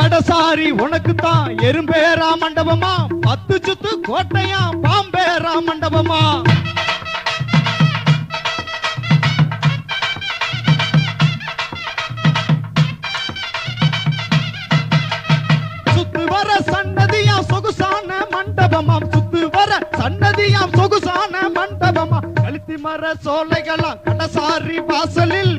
கடசாரி உனக்கு தான் எறும்பேரா மண்டபமா? பத்து சுத்து கோட்டையா பாம்பேரா மண்டபமா? சுத்து வர சன்னதியா சொகுசான மண்டபமாம் சுத்து வர சன்னதியாம் சொகுசான மண்டபமா? கழுத்தி மர சோலைகளா கடசாரி வாசலில்